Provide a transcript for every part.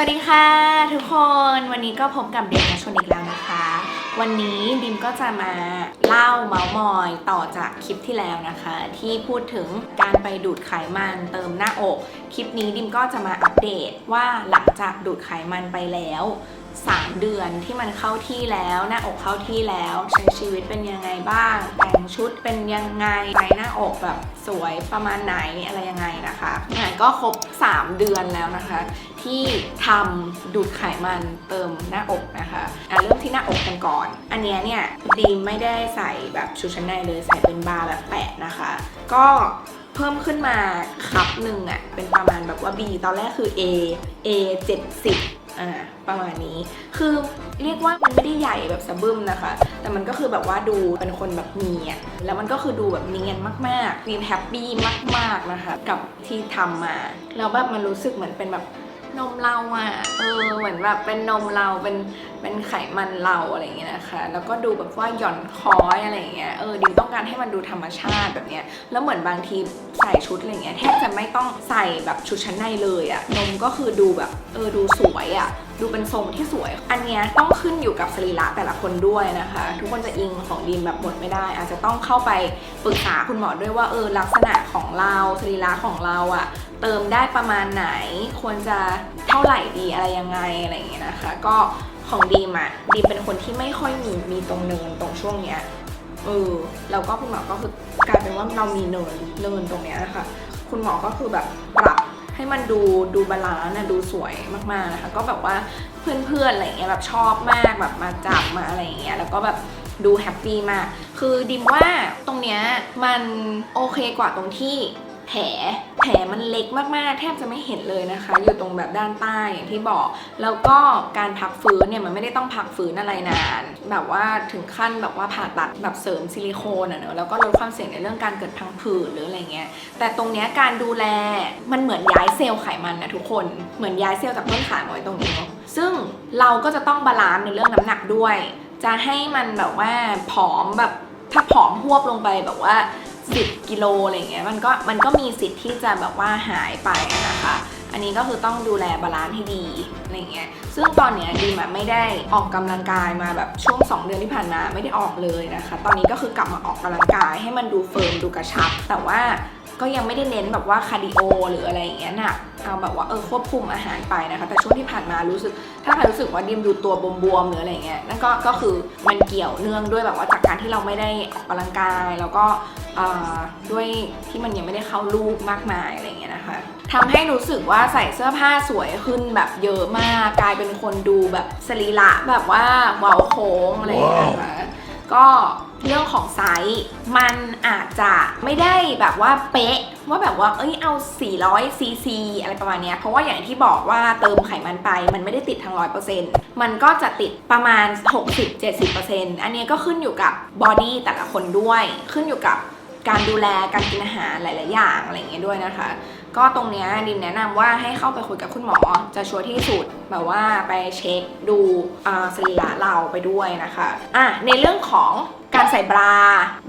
สวัสดีค่ะทุกคนวันนี้ก็พบกับเด็กนชนอีกแล้วนะคะ วันนี้ดิมก็จะมาเล่าเมาส์มอยต่อจากคลิปที่แล้วนะคะ ที่พูดถึงการไปดูดไขมันเติมหน้าอก คลิปนี้ดิมก็จะมาอัปเดตว่าหลังจากดูดไขมันไปแล้ว 3 เดือนที่มันเข้าที่แล้วหน้าอกเข้าที่แล้วใช้ชีวิตเป็นยังไงบ้าง แต่งชุดเป็นยังไงใส่หน้าอกแบบสวยประมาณไหนอะไรยังไงนะคะอะก็ครบ 3 เดือนแล้วนะคะ ที่ทำดูดไขมันเติมหน้าอกนะคะอะเริ่มที่หน้าอกกันก่อน อันเนี้ยเนี่ยดีไม่ได้ใส่แบบชุดชั้นในเลยใส่เป็นบาร์แบบแปะนะคะ ก็เพิ่มขึ้นมาครับหนึ่งอะ่ะเป็นประมาณแบบว่า B ตอนแรกคือ A A 70 อ่าประมาณนี้ คือเรียกว่ามันไม่ได้ใหญ่แบบสะบึ้มนะคะ แต่มันก็คือแบบว่าดูเป็นคนแบบมีอะแล้วมันก็คือดูแบบเนียนมากๆดีมแฮปปี้มากๆนะคะ กับที่ทำมาแล้วแบบมันรู้สึกเหมือนเป็นแบบ นมเราอะ่ะเออเหมือนแบบเป็นนมเราเป็นเป็นไขมันเราอะไรอย่างเงี้ยนะคะ แล้วก็ดูแบบว่าหย่อนคอยอะไรอย่างเงี้ยเออดิวต้องการให้มันดูธรรมชาติแบบเนี้ยแล้วเหมือนบางทีใส่ชุดอะไรเงี้ยแทบจะไม่ต้องใส่แบบชุดชั้นในเลยอะนมก็คือดูแบบเออดูสวยอะ ดูเป็นทรงที่สวย อันเนี้ยต้องขึ้นอยู่กับสรีระแต่ละคนด้วยนะคะ ทุกคนจะอิงของดีมแบบหมดไม่ได้ อาจจะต้องเข้าไปปรึกษาคุณหมอด้วยว่าเออลักษณะของเราสรีระของเราอะเติมได้ประมาณไหน ควรจะเท่าไหร่ดีอะไรยังไงอะไรอย่างเงี้ยนะคะ ก็ของดีมอะดีมเป็นคนที่ไม่ค่อยมีมีตรงเนินตรงช่วงเนี้ยเออแล้วก็คุณหมอก็คือกลายเป็นว่าเรามีเนินเนินตรงเนี้ยนะคะคุณหมอก็คือแบบปรับ ให้มันดูดูบาลานซ์นะดูสวยมากๆนะคะก็แบบว่าเพื่อนๆอะไรเงี้ยแบบชอบมากแบบมาจับมาอะไรเงี้ยแล้วก็แบบดูแฮปปี้มาก คือดิมว่าตรงเนี้ยมันโอเคกว่าตรงที่แผล ลมันเล็กมากๆ แทบจะไม่เห็นเลยนะคะ อยู่ตรงแบบด้านใต้อย่างที่บอก แล้วก็การพักฟื้นเนี่ยมันไม่ได้ต้องพักฟื้นอะไรนาน แบบว่าถึงขั้นแบบว่าผ่าตัดแบบเสริมซิลิโคนอะเนอะแล้วก็ลดความเสี่ยงในเรื่องการเกิดพังผืดหรืออะไรเงี้ย แต่ตรงเนี้ยการดูแลมันเหมือนย้ายเซลล์ไขมันนะทุกคน เหมือนย้ายเซลล์จากต้นขามาไว้ตรงนี้ ซึ่งเราก็จะต้องบาลานซ์ในเรื่องน้ำหนักด้วย จะให้มันแบบว่าผอมแบบถ้าผอมหวบลงไปแบบว่า 10 กิโลอะไรเงี้ยมันก็มันก็มีสิทธิ์ที่จะแบบว่าหายไปนะคะ อันนี้ก็คือต้องดูแลบาลานซ์ให้ดีอะไรเงี้ยซึ่งตอนเนี้ยดีมไม่ได้ออกกำลังกายมาแบบช่วง 2 เดือนที่ผ่านมาไม่ได้ออกเลยนะคะ ตอนนี้ก็คือกลับมาออกกำลังกายให้มันดูเฟิร์มดูกระชับ แต่ว่า ก็ยังไม่ได้เน้นแบบว่าคาร์ดิโอหรืออะไรอย่างเงี้ยหนักเอาแบบว่าเออควบคุมอาหารไปนะคะ แต่ช่วงที่ผ่านมารู้สึก ถ้าใครรู้สึกว่าดิมดูตัวบวมๆหรืออะไรเงี้ยนั่นก็ก็คือมันเกี่ยวเนื่องด้วยแบบว่าจากการที่เราไม่ได้ออกกำลังกาย แล้วก็ด้วยที่มันยังไม่ได้เข้ารูปมากมายอะไรเงี้ยนะคะทำให้รู้สึกว่าใส่เสื้อผ้าสวยขึ้นแบบเยอะมาก กลายเป็นคนดูแบบสรีระแบบว่าเว้าโค้งอะไรอย่างเงี้ยนะคะ ก็เรื่องของไซส์มันอาจจะไม่ได้แบบว่าเป๊ะว่าแบบว่าเอ้ยเอา 400 ซีซีอะไรประมาณเนี้ยเพราะว่าอย่างที่บอกว่าเติมไขมันไป มันไม่ได้ติดทั้ง 100%มันก็จะติดประมาณ 60-70%อันเนี้ยก็ขึ้นอยู่กับบอดี้แต่ละคนด้วย ขึ้นอยู่กับการดูแลการกินอาหารหลาย ๆ อย่างอะไรอย่างเงี้ยด้วยนะคะ ก็ตรงเนี้ยดิมแนะนำว่าให้เข้าไปคุยกับคุณหมอจะชัวร์ที่สุดแบบว่าไปเช็คดูอ่าสรีระเราไปด้วยนะคะอะในเรื่องของการใส่บรา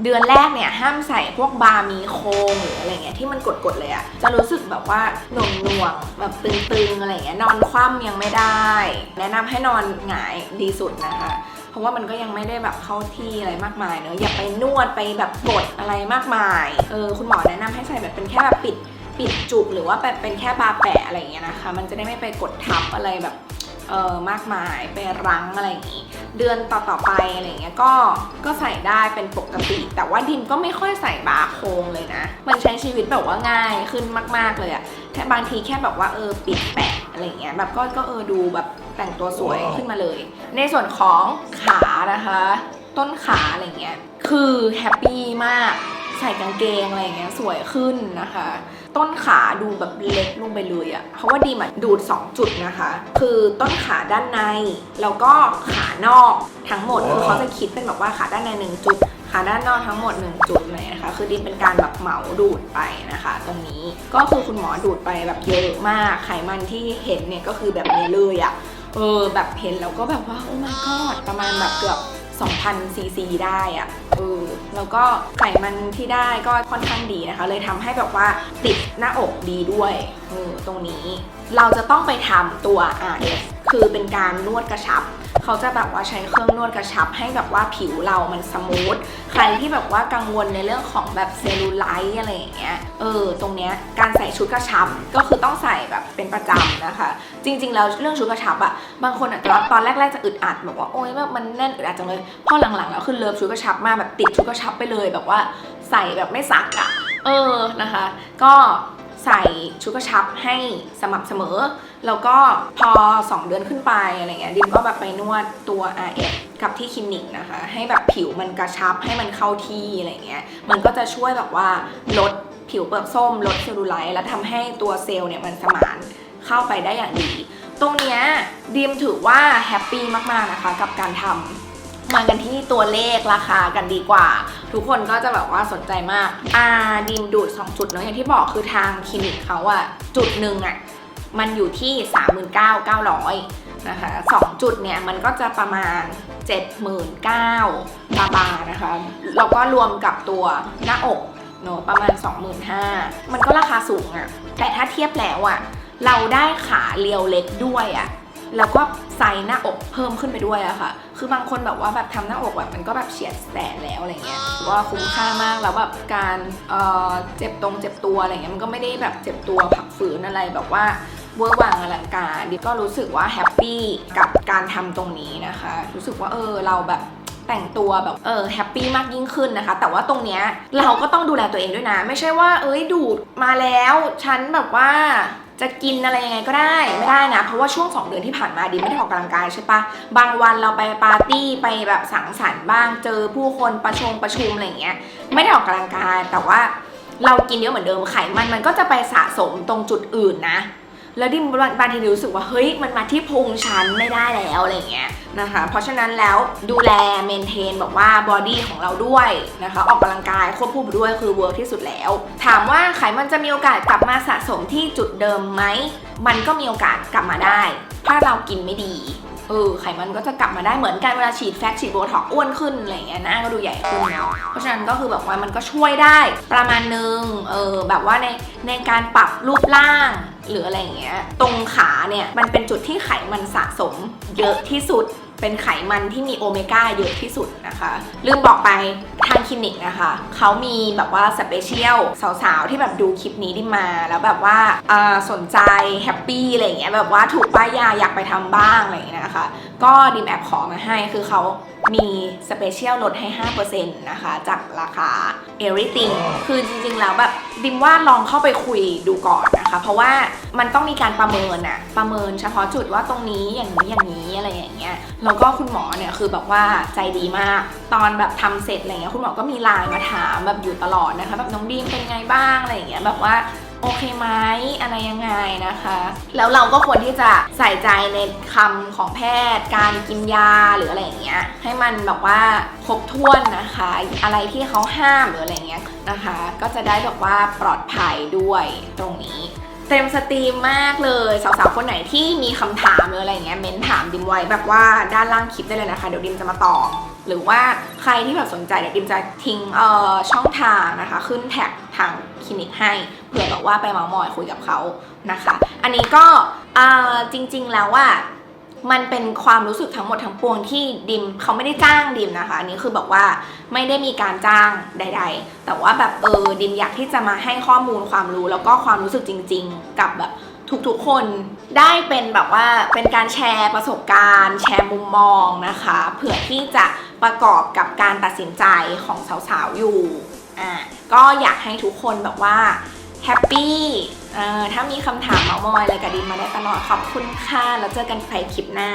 เดือนแรกเนี่ยห้ามใส่พวกบาร์มีโคงหรืออะไรเงี้ยที่มันกดๆเลยอะจะรู้สึกแบบว่าหน่วงหน่วงๆแบบตึงๆอะไรเงี้ยนอนคว่ำยังไม่ได้ แนะนำให้นอนหงายดีสุดนะคะ เพราะว่ามันก็ยังไม่ได้แบบเข้าที่อะไรมากมายเนอะอย่าไปนวดไปแบบกดอะไรมากมายเออคุณหมอแนะนำให้ใส่แบบเป็นแค่แบบปิด ปิดจุกหรือว่าแบบเป็นแค่บาแปะอะไรอย่างเงี้ยนะคะ มันจะได้ไม่ไปกดทับอะไรแบบเออมากมายไปรั้งอะไรอย่างงี้ เดือนต่อๆไปอะไรอย่างเงี้ยก็ก็ใส่ได้เป็นปกติ แต่ว่าดินก็ไม่ค่อยใส่บาโครงเลยนะ มันใช้ชีวิตแบบว่าง่ายขึ้นมากๆเลยอะแค่บางทีแค่แบบว่าเออปิดแปะอะไรอย่างเงี้ยแบบก็ก็เออดูแบบแต่งตัวสวยขึ้นมาเลย ในส่วนของขานะคะ ต้นขาอะไรเงี้ยคือแฮปปี้มาก ใส่กางเกงอะไรอย่างเงี้ยสวยขึ้นนะคะ ต้นขาดูแบบเล็กลงไปเลยอะเพราะว่าดีมอะดูด 2 จุดนะคะ คือต้นขาด้านใน แล้วก็ขานอกทั้งหมดคือเขาจะคิดเป็นแบบว่าขาด้านในหนึ่งจุดขาด้านนอกทั้งหมด 1 จุดเลยนะคะ คือดิมเป็นการแบบเหมาดูดไปนะคะ ตรงนี้ก็คือคุณหมอดูดไปแบบเยอะมาก ไขมันที่เห็นเนี่ยก็คือแบบเนี้ยเลยอะเออแบบเห็นแล้วก็แบบว่าโอ้ my god ประมาณแบบเกือบ 2,000ซีซีได้อะเออแล้วก็ไขมันที่ได้ก็ค่อนข้างดีนะคะ เลยทำให้แบบว่าติดหน้าอกดีด้วยเออตรงนี้ เราจะต้องไปทำตัว RF คือเป็นการนวดกระชับ เขาจะแบบว่าใช้เครื่องนวดกระชับให้แบบว่าผิวเรามันสมูท ใครที่แบบว่ากังวลในเรื่องของแบบเซลลูไลท์อะไรอย่างเงี้ย เออ ตรงเนี้ยการใส่ชุดกระชับก็คือต้องใส่แบบเป็นประจำนะคะ จริง ๆ แล้วเรื่องชุดกระชับอะบางคนอะตอนแรกๆจะอึดอัดแบบว่าโอ๊ยแบบมันแน่นอึดอัดจังเลย พอหลังๆแล้วคือเลิฟชุดกระชับมากแบบติดชุดกระชับไปเลยแบบว่าใส่แบบไม่ซักอะเออนะคะ ก็ ใส่ชุดกระชับให้สม่ำเสมอ แล้วก็พอ 2 เดือนขึ้นไปอะไรเงี้ยดิมก็แบบไปนวดตัว RF กับที่คลินิกนะคะ ให้แบบผิวมันกระชับให้มันเข้าที่อะไรเงี้ยมันก็จะช่วยแบบว่าลดผิวเปลือกส้ม ลดเซลลูไลท์และทำให้ตัวเซลล์เนี่ยมันสมานเข้าไปได้อย่างดี ตรงเนี้ยดิมถือว่าแฮปปี้มากๆนะคะกับการทำ มากันที่ตัวเลขราคากันดีกว่า ทุกคนก็จะแบบว่าสนใจมาก อ่าดีมดูด 2 จุดเนาะอย่างที่บอกคือทางคลินิกเขาอะจุดหนึ่งอะมันอยู่ที่ 39,900นะคะ2จุดเนี่ยมันก็จะประมาณ 79,000บาบาทนะคะแล้วก็รวมกับตัวหน้าอกเนอะประมาณ 25,000 มันก็ราคาสูงอะแต่ถ้าเทียบแล้วอะเราได้ขาเรียวเล็กด้วยอะ แล้วก็ไซส์หน้าอกเพิ่มขึ้นไปด้วยอะค่ะ คือบางคนแบบว่าแบบทำหน้าอกแบบมันก็แบบเฉียดแสนแล้วอะไรเงี้ยถือว่าคุ้มค่ามากแล้วแบบการเอ่อเจ็บตรงเจ็บตัวอะไรเงี้ยมันก็ไม่ได้แบบเจ็บตัวผักฝืนอะไรแบบว่าเวอร์วังอลังการดิก็รู้สึกว่าแฮปปี้กับการทำตรงนี้นะคะ รู้สึกว่าเออเราแบบแต่งตัวแบบเออแฮปปี้มากยิ่งขึ้นนะคะ แต่ว่าตรงเนี้ยเราก็ต้องดูแลตัวเองด้วยนะ ไม่ใช่ว่า เอ้ยดูดมาแล้ว ฉันแบบว่า จะกินอะไรยังไงก็ได้ไม่ได้นะ เพราะว่าช่วง 2 เดือนที่ผ่านมาดิไม่ได้ออกกำลังกายใช่ปะบางวันเราไปปาร์ตี้ไปแบบสังสรรค์บ้าง เจอผู้คนประชงประชุมอะไรอย่างเงี้ยไม่ได้ออกกำลังกายแต่ว่าเรากินเยอะเหมือนเดิมไขมันมันก็จะไปสะสมตรงจุดอื่นนะ แล้วดิมบางทีรู้สึกว่าเฮ้ยมันมาที่พุงฉันไม่ได้แล้วอะไรเงี้ยนะคะ เพราะฉะนั้นแล้วดูแลเมนเทนแบบว่าบอดี้ของเราด้วยนะคะ ออกกำลังกายควบคู่ไปด้วยคือเวิร์กที่สุดแล้ว ถามว่าไขมันจะมีโอกาสกลับมาสะสมที่จุดเดิมไหม มันก็มีโอกาสกลับมาได้ ถ้าเรากินไม่ดีเออไขมันก็จะกลับมาได้เหมือนกันเวลาฉีดแฟกฉีดโบท็อกอ้วนขึ้นอะไรเงี้ยหน้าก็ดูใหญ่ขึ้นแล้วเพราะฉะนั้นก็คือแบบว่ามันก็ช่วยได้ ประมาณนึงเออแบบว่าในในการปรับรูปร่าง หรืออะไรอย่างเงี้ย ตรงขาเนี่ยมันเป็นจุดที่ไขมันสะสมเยอะที่สุด เป็นไขมันที่มีโอเมก้าเยอะที่สุดนะคะ ลืมบอกไปทางคลินิกนะคะ เขามีแบบว่าสเปเชียลสาวๆ ที่แบบดูคลิปนี้ดิมา แล้วแบบว่าสนใจแฮปปี้อะไรเงี้ยแบบว่าถูกป้ายยาอยากไปทำบ้างอะไรเงี้ยนะคะ ก็ดิมแอบขอมาให้คือเขามีสเปเชียลลดให้ 5%นะคะ จากราคา everything คือจริงๆ แล้วแบบ ดิมว่าลองเข้าไปคุยดูก่อนนะคะ เพราะว่ามันต้องมีการประเมินอะประเมินเฉพาะจุดว่าตรงนี้อย่างนี้อย่างนี้อะไรอย่างเงี้ยแล้วก็คุณหมอเนี่ยคือแบบว่าใจดีมาก ตอนแบบทำเสร็จอะไรเงี้ยคุณหมอก็มีไลน์มาถามแบบอยู่ตลอดนะคะแบบน้องดีมเป็นไงบ้างอะไรอย่างเงี้ยแบบว่า โอเคไหมอะไรยังไงนะคะ แล้วเราก็ควรที่จะใส่ใจในคำของแพทย์ การกินยาหรืออะไรอย่างเงี้ยให้มันแบบว่าครบถ้วนนะคะ อะไรที่เขาห้ามหรืออะไรเงี้ยนะคะ ก็จะได้แบบว่าปลอดภัยด้วยตรงนี้เต็มสตรีมมากเลยสาวๆคนไหนที่มีคำถามหรืออะไรเงี้ยเม้นถามดิมไว้แบบว่าด้านล่างคลิปได้เลยนะคะ เดี๋ยวดิมจะมาตอบหรือว่าใครที่แบบสนใจเดี๋ยวดิมจะทิ้งเอ่อช่องทางนะคะ ขึ้นแท็ก ทางคลินิกให้เผื่อแบบว่าไปเมาท์มอยคุยกับเขานะคะ อันนี้ก็จริง ๆ แล้วว่ามันเป็นความรู้สึกทั้งหมดทั้งปวงที่ดิมเขาไม่ได้จ้างดิมนะคะอันนี้คือแบบว่าไม่ได้มีการจ้างใด ๆ แต่ว่าแบบเออดิมอยากที่จะมาให้ข้อมูลความรู้ แล้วก็ความรู้สึกจริง ๆ กับแบบทุกๆคนได้เป็นแบบว่าเป็นการแชร์ประสบการณ์ แชร์มุมมองนะคะเผื่อที่จะประกอบกับการตัดสินใจของสาวๆอยู่อ่า ก็อยากให้ทุกคนแบบว่าแฮปปี้เออถ้ามีคำถามเมามอยอะไรกับดิมมาได้ตลอดขอบคุณค่ะ แล้วเจอกันใหม่คลิปหน้า